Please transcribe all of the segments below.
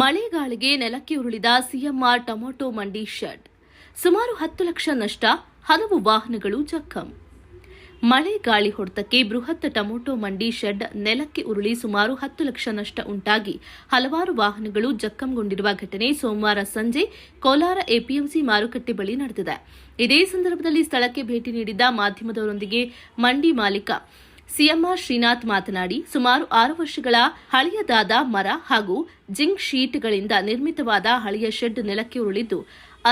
ಮಳೆಗಾಳಿಗೆ ನೆಲಕ್ಕೆ ಉರುಳಿದ CMR tomato ಮಂಡಿ ಶೆಡ್. ಸುಮಾರು ಹತ್ತು ಲಕ್ಷ ನಷ್ಟ, ಹಲವು ವಾಹನಗಳು ಜಖಂ. ಮಳೆ ಗಾಳಿ ಹೊಡೆತಕ್ಕೆ ಬೃಹತ್ ಟೊಮೊಟೊ ಮಂಡಿ ಶೆಡ್ ನೆಲಕ್ಕೆ ಉರುಳಿ ಸುಮಾರು ಹತ್ತು ಲಕ್ಷ ನಷ್ಟ ಉಂಟಾಗಿ, ಹಲವಾರು ವಾಹನಗಳು ಜಖಂಗೊಂಡಿರುವ ಘಟನೆ ಸೋಮವಾರ ಸಂಜೆ ಕೋಲಾರ ಎಪಿಎಂಸಿ ಮಾರುಕಟ್ಟೆ ಬಳಿ ನಡೆದಿದೆ. ಇದೇ ಸಂದರ್ಭದಲ್ಲಿ ಸ್ಥಳಕ್ಕೆ ಭೇಟಿ ನೀಡಿದ್ದ ಮಾಧ್ಯಮದವರೊಂದಿಗೆ ಮಂಡಿ ಮಾಲೀಕ ಸಿಎಂಆರ್ ಶ್ರೀನಾಥ್ ಮಾತನಾಡಿ, ಸುಮಾರು ಆರು ವರ್ಷಗಳ ಹಳೆಯದಾದ ಮರ ಹಾಗೂ ಜಿಂಕ್ ಶೀಟ್ಗಳಿಂದ ನಿರ್ಮಿತವಾದ ಹಳೆಯ ಶೆಡ್ ನೆಲಕ್ಕೆ ಉರುಳಿದ್ದು,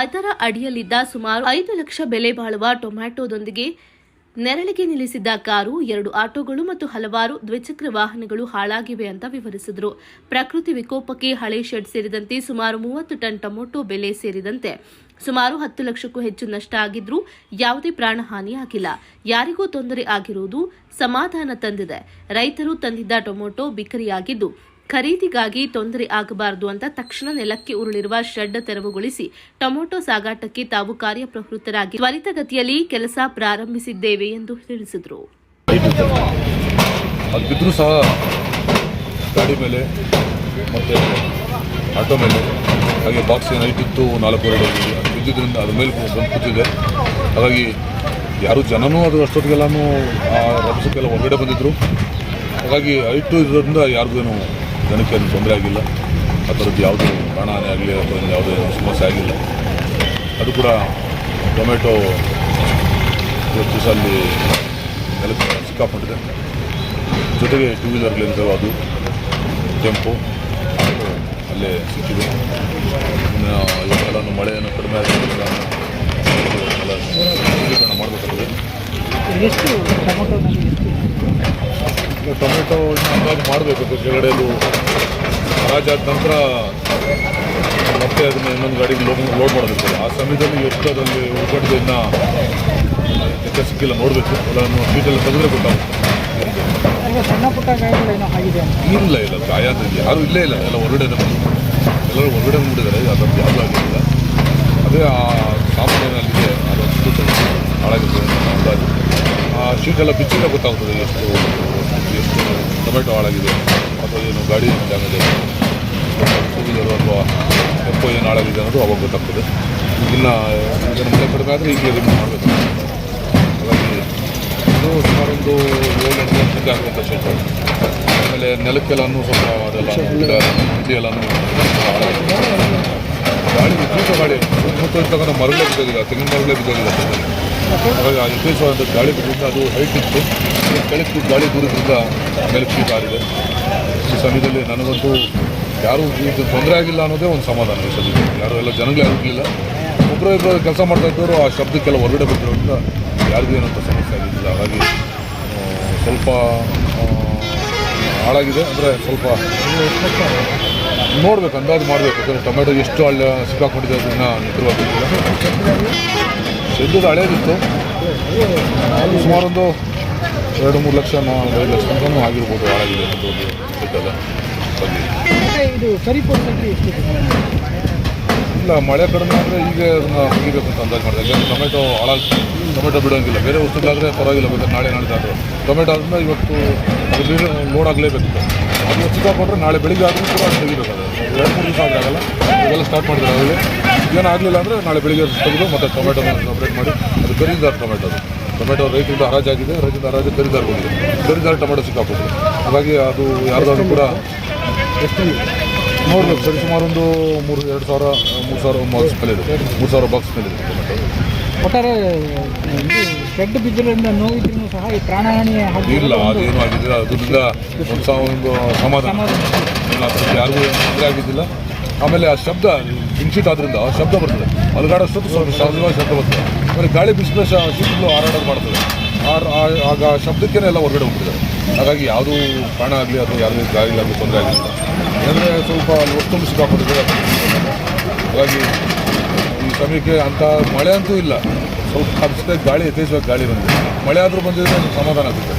ಅದರ ಅಡಿಯಲ್ಲಿದ್ದ ಸುಮಾರು ಐದು ಲಕ್ಷ ಬೆಲೆ ಬಾಳುವ ಟೊಮ್ಯಾಟೊದೊಂದಿಗೆ ನೆರಳಿಗೆ ನಿಲ್ಲಿಸಿದ್ದ ಕಾರು, ಎರಡು ಆಟೋಗಳು ಮತ್ತು ಹಲವಾರು ದ್ವಿಚಕ್ರ ವಾಹನಗಳು ಹಾಳಾಗಿವೆ ಅಂತ ವಿವರಿಸಿದರು. ಪ್ರಕೃತಿ ವಿಕೋಪಕ್ಕೆ ಹಳೆ ಶೆಡ್ ಸೇರಿದಂತೆ ಸುಮಾರು ಮೂವತ್ತು ಟನ್ ಟೊಮೊಟೊ ಬೆಲೆ ಸೇರಿದಂತೆ ಸುಮಾರು ಹತ್ತು ಲಕ್ಷಕ್ಕೂ ಹೆಚ್ಚು ನಷ್ಟ ಆಗಿದ್ರೂ ಯಾವುದೇ ಪ್ರಾಣಹಾನಿ ಆಗಿಲ್ಲ. ಯಾರಿಗೂ ತೊಂದರೆ ಆಗಿರುವುದು ಸಮಾಧಾನ ತಂದಿದೆ. ರೈತರು ತಂದಿದ್ದ ಟೊಮೊಟೊ ಬಿಕರಿಯಾಗಿದ್ದು ಖರೀದಿಗಾಗಿ ತೊಂದರೆ ಆಗಬಾರದು ಅಂತ ತಕ್ಷಣ ನೆಲಕ್ಕೆ ಉರುಳಿರುವ ಶೆಡ್ ತೆರವುಗೊಳಿಸಿ ಟೊಮೊಟೊ ಸಾಗಾಟಕ್ಕೆ ತಾವು ಕಾರ್ಯಪ್ರವೃತ್ತರಾಗಿ ತ್ವರಿತಗತಿಯಲ್ಲಿ ಕೆಲಸ ಪ್ರಾರಂಭಿಸಿದ್ದೇವೆ ಎಂದು ತಿಳಿಸಿದರು. ಸಹ ಮೇಲೆ ಮತ್ತು ಬಾಕ್ಸ್ ಏನಾಯ್ತಿತ್ತು ನಾಲ್ಕು ಎರಡು ಬಿದ್ದಿದ್ದರಿಂದ ಅದ್ರ ಮೇಲೆ ಹಾಗಾಗಿ ಯಾರು ಜನನೂ ಅದು ಅಷ್ಟೊತ್ತಿಗೆಲ್ಲನೂ ಆ ರಭಸಕ್ಕೆಲ್ಲ ಹೊರಗಡೆ ಬಂದಿದ್ದರು ಹಾಗಾಗಿ ಐಟು ಇದರಿಂದ ಯಾರಿಗೂ ಜನಕ್ಕೆ ಏನು ತೊಂದರೆ ಆಗಿಲ್ಲ. ಆ ಥರದ್ದು ಯಾವುದೇ ಪ್ರಾಣಹಾನಿ ಆಗಲಿ ಅಥವಾ ಯಾವುದೇ ಸಮಸ್ಯೆ ಆಗಿಲ್ಲ. ಅದು ಕೂಡ ಟೊಮೆಟೊ ಇವತ್ತು ದಿವಸ ಅಲ್ಲಿ ನೆಲಕ್ಕೆ ಸಿಕ್ಕಾಕೊಂಡಿದೆ ಜೊತೆಗೆ ಟೂ ವೀಲರ್ಗಳಿಂದ ಅದು ಕೆಂಪು ಅಲ್ಲೇ ಸಿಕ್ಕಿದೆ. ಇನ್ನು ಇವತ್ತೆಲ್ಲನೂ ಮಳೆಯನ್ನು ಕಡಿಮೆ ಆಗಿರೋದ್ರಿಂದ ಶುದ್ಧೀಕರಣ ಮಾಡಬೇಕಾಗಿದೆ ಈಗ ಟೊಮೆಟೊ ಅಂದಾಜು ಮಾಡಬೇಕು ಕೆಳಗಡೆದು ಹರಾಜಾದ ನಂತರ ಮತ್ತೆ ಅದನ್ನ ಇನ್ನೊಂದು ಗಾಡಿಗೆ ಲೋಡ್ ಲೋಡ್ ಮಾಡಬೇಕು ಆ ಸಮಯದಲ್ಲಿ ಎಷ್ಟು ಅದರಲ್ಲಿ ಉಳ್ಕೊಂಡಿದೆ ಇನ್ನೂ ಹೆಚ್ಚು ಸಿಕ್ಕಿಲ್ಲ ನೋಡಬೇಕು. ಅದನ್ನು ಸೀಟಲ್ಲಿ ತೆಗೆದ್ರೆ ಗೊತ್ತಾಗುತ್ತೆ. ಇಲ್ಲ ಇಲ್ಲ ಗಾಯ ಯಾರು ಯಾರೂ ಇಲ್ಲೇ ಇಲ್ಲ. ಎಲ್ಲ ಹೊರಗಡೆ ಎಲ್ಲರೂ ಹೊರಗಡೆ ಮುಂದಿದ್ದಾರೆ ಅದನ್ನು ಯಾವುದೂ ಆಗಿಲ್ಲ. ಅದೇ ಆ ಸಾಮಾನ್ಯನಲ್ಲಿದೆ ಅದೊಂದು ಹಾಳಾಗಿರ್ತದೆ ಅಂದಾಜು. ಆ ಶೀಟೆಲ್ಲ ಬಿಚ್ಚಿಲ್ಲ ಗೊತ್ತಾಗ್ತದೆ ಎಷ್ಟು ಎಷ್ಟು ಟೊಮೆಟೊ ಹಾಳಾಗಿದೆ. ಅಥವಾ ಏನು ಗಾಡಿ ಡ್ಯಾಮೇಜ್ ಆಗಿದೆ. ಅಥವಾ ಕೆಂಪು ಏನು ಹಾಳಾಗಿದೆ ಅನ್ನೋದು ಅವಾಗ ಗೊತ್ತಾಗ್ತದೆ. ಇನ್ನು ಮಳೆ ಕಡಿಮೆ ಆದರೆ ಈಗಲೇ ರಿಮೂವ್ ಮಾಡಬೇಕು. ಹಾಗಾಗಿ ಇದು ಸುಮಾರು ಒಂದು ಏಳು ಎಂಟು ಗಂಟೆ ಆಗುವಂಥ ಶೆಡ್ ಆಮೇಲೆ ನೆಲಕ್ಕೆಲ್ಲನೂ ಸ್ವಲ್ಪ ಅದೆಲ್ಲ ಎಲ್ಲನೂ. ಗಾಳಿ ವಿಪರೀತ ಗಾಳಿ. ಮರಗಳೇ ಬಿದ್ದೋಗಿದೆ. ತೆಂಗಿನ ಮರಗಳೇ ಬಿದ್ದೋಗಿದೆ. ಹಾಗಾಗಿ ಆ ಗಾಳಿ ಬಿಡೋದ್ರಿಂದ ಅದು ಹೈಟ್ ಇತ್ತು ಕೆಳಕ್ಕೆ ಗಾಳಿ ದೂರದಿಂದ ಮೇಲೆ ಶೀಟ್ ಆಗಿದೆ ಈ ಸಮಯದಲ್ಲಿ ನನಗಂತೂ ಯಾರೂ ಇದು ತೊಂದರೆ ಆಗಿಲ್ಲ ಅನ್ನೋದೇ ಒಂದು ಸಮಾಧಾನ ಈ ಸಮಯದಲ್ಲಿ ಯಾರು ಎಲ್ಲ ಜನಗಳೇ ಆಗಿರಲಿಲ್ಲ. ಒಬ್ಬರು ಇಬ್ಬರು ಕೆಲಸ ಮಾಡ್ತಾ ಇದ್ದವರು ಆ ಶಬ್ದಕ್ಕೆಲ್ಲ ಹೊರಗಡೆ ಬಂದಿರೋದ್ರಿಂದ ಯಾರಿಗೂ ಏನಂತ ಸಮಸ್ಯೆ ಆಗಿರಲಿಲ್ಲ. ಹಾಗಾಗಿ ಸ್ವಲ್ಪ ಹಾಳಾಗಿದೆ. ಅಂದರೆ ಸ್ವಲ್ಪ ನೋಡ್ಬೇಕು, ಅಂದಾಜು ಮಾಡಬೇಕು. ಯಾಕಂದರೆ ಟೊಮೆಟೊ ಎಷ್ಟು ಹಳ್ಳ ಸಿಕ್ಕಾಕೊಂಡಿದೆ ಅದನ್ನು ನಿಖರವಾಗಿ ಶೆಡ್ದು ಹಳೇದಿತ್ತು. ಸುಮಾರೊಂದು ಎರಡು ಮೂರು ಲಕ್ಷ ಐದು ಲಕ್ಷ ತನಕ ಆಗಿರ್ಬೋದು ಹಾಳಾಗಿದೆ ಇಲ್ಲ ಮಳೆ ಕಡಿಮೆ ಅಂದರೆ ಈಗ ಅದನ್ನು ಮುಗಿಬೇಕು ಅಂತ ಅಂದಾಜು ಮಾಡಿದೆ. ಯಾಕಂದರೆ ಟೊಮೆಟೊ ಹಾಳಾಗಿ ಟೊಮೆಟೊ ಬಿಡೋಂಗಿಲ್ಲ. ಬೇರೆ ವಸ್ತುಗಳಾದರೆ ಪರವಾಗಿಲ್ಲ ಬೇಕಾದ್ರೆ ನಾಳೆ ನಾಳಿದ್ದಾದ್ರೆ ಟೊಮೆಟೊ ಆದ್ರಿಂದ ಇವತ್ತು ನೀರು ಲೋಡ್ ಆಗಲೇಬೇಕು. ಅದು ಸಿಕ್ಕಾಕೊಂಡ್ರೆ ನಾಳೆ ಬೆಳಿಗ್ಗೆ ಆದರೂ ಕೂಡ ತೆಗಿಬೇಕು ಅದು ಎರಡು ಮೂರು ದಿವಸ ಆದರೆ ಆಗಲ್ಲ. ಇವೆಲ್ಲ ಸ್ಟಾರ್ಟ್ ಮಾಡಿದ್ರೆ ಆಗಲಿ ಏನಾಗಲಿಲ್ಲ ಅಂದರೆ ನಾಳೆ ಬೆಳಿಗ್ಗೆ ತೆಗೆದು ಮತ್ತೆ ಟೊಮೆಟೊನ ಸಪ್ರೇಟ್ ಮಾಡಿ ಅದು ಖರೀದಿದಾರ ಟೊಮೆಟೊ ಅದು. ಟೊಮೆಟೊ ರೈತರಿಂದ ಹರಾಜಾಗಿದೆ ರೈತರಿಂದ ಹರಾಜು ಖರೀದಾರ ಬಂದಿದೆ ಖರೀದಾರ ಟೊಮೆಟೊ ಸಿಕ್ಕಾಪಟ್ಟೆ. ಹಾಗಾಗಿ ಅದು ಯಾರ್ದಾದ್ರು ಕೂಡ ಎಷ್ಟು ನೋಡ್ಬೇಕು ಸರಿ ಸುಮಾರು ಒಂದು ಮೂರು ಎರಡು ಸಾವಿರ ಮೂರು ಸಾವಿರ ಬಾಕ್ಸ್ ಮೇಲೆ ಇದೆ ಮೂರು ಸಾವಿರ ಬಾಕ್ಸ್ ಮೇಲೆ ಇದೆ ಟೊಮೆಟೊ ಒಟ್ಟಾರೆ ಶೆಡ್ ಬಿದ್ದಿರೋದ್ರಿಂದ ನೋವಿದ್ರೂ ಸಹ ಈ ಪ್ರಾಣಹಾನಿ ಇಲ್ಲ ಅದೇನು ಆಗಿದ್ದಿಲ್ಲ. ಅದರಿಂದ ಒಂದು ಸಮಾಧಾನ. ಇಲ್ಲ, ಯಾರಿಗೂ ಏನು ತೊಂದರೆ ಆಗಿದ್ದಿಲ್ಲ. ಆಮೇಲೆ ಆ ಶಬ್ದ ಇನ್ಶೀಟ್ ಆದ್ರಿಂದ ಆ ಶಬ್ದ ಬರ್ತದೆ. ಅಲ್ಗಾಡೋಷ್ಟೊತ್ತು ಸ್ವಲ್ಪ ಸಹಜವಾಗಿ ಶಬ್ದ ಬರ್ತದೆ. ಆಮೇಲೆ ಗಾಳಿ ಬಿಸಿಲು ಶೀಟ್ಗಳು ಹಾರಾಡೋದು ಮಾಡ್ತದೆ. ಆಗ ಶಬ್ದಕ್ಕೇನೆ ಶಬ್ದಕ್ಕೇ ಎಲ್ಲ ಹೊರಗಡೆ ಹೋಗ್ಬಿಟ್ಟಿದ್ದಾರೆ. ಹಾಗಾಗಿ ಯಾವುದೂ ಕಾಣ ಆಗಲಿ ಅಥವಾ ಯಾವುದೇ ಗಾಳಿ ಆಗಲಿ ತೊಂದರೆ ಆಗಿಲ್ಲ. ಅಂದರೆ ಸ್ವಲ್ಪ ಅಲ್ಲಿ ಒತ್ತೊಂದು ಸಿಕ್ಕಾಕೊಂಡಿದ್ದಾರೆ. ಹಾಗಾಗಿ ಈ ಸಮಯಕ್ಕೆ ಅಂಥ ಮಳೆ ಅಂತೂ ಇಲ್ಲ. ಸ್ವಲ್ಪ ಅಷ್ಟೇ ಗಾಳಿ, ಯಥೇಚ್ಛವಾಗಿ ಗಾಳಿ ಬಂದಿದೆ. ಮಳೆ ಆದರೂ ಬಂದಿದ್ರೆ ಸಮಾಧಾನ ಆಗುತ್ತೆ.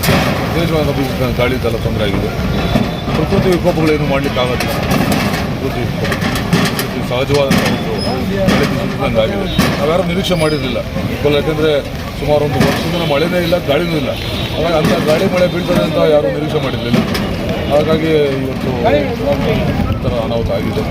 ಯಥೇಚ್ಛವಾಗಿ ಗಾಳಿ ಇದೆಲ್ಲ ತೊಂದರೆ ಆಗಿದೆ. ಪ್ರಕೃತಿ ವಿಕೋಪಗಳೇನು ಮಾಡಲಿಕ್ಕೆ ಆಗೋದಿಲ್ಲ ಪ್ರಕೃತಿ ಪ್ರಕೃತಿ ಸಹಜವಾದ ಒಂದು ಆಗಿದೆ. ನಾವ್ಯಾರು ನಿರೀಕ್ಷೆ ಮಾಡಿರಲಿಲ್ಲ. ಯಾಕಂದ್ರೆ ಸುಮಾರು ಒಂದು ವರ್ಷದಿಂದ ಮಳೆನೇ ಇಲ್ಲ, ಗಾಳಿನೂ ಇಲ್ಲ. ಹಾಗಾಗಿ ಅಂತ ಗಾಳಿ ಮಳೆ ಬೀಳ್ತದೆ ಅಂತ ಯಾರೂ ನಿರೀಕ್ಷೆ ಮಾಡಿರಲಿಲ್ಲ. ಹಾಗಾಗಿ ಇವತ್ತು ಒಂಥರ ಥರ ಅನಾಹುತ ಆಗಿದೆ.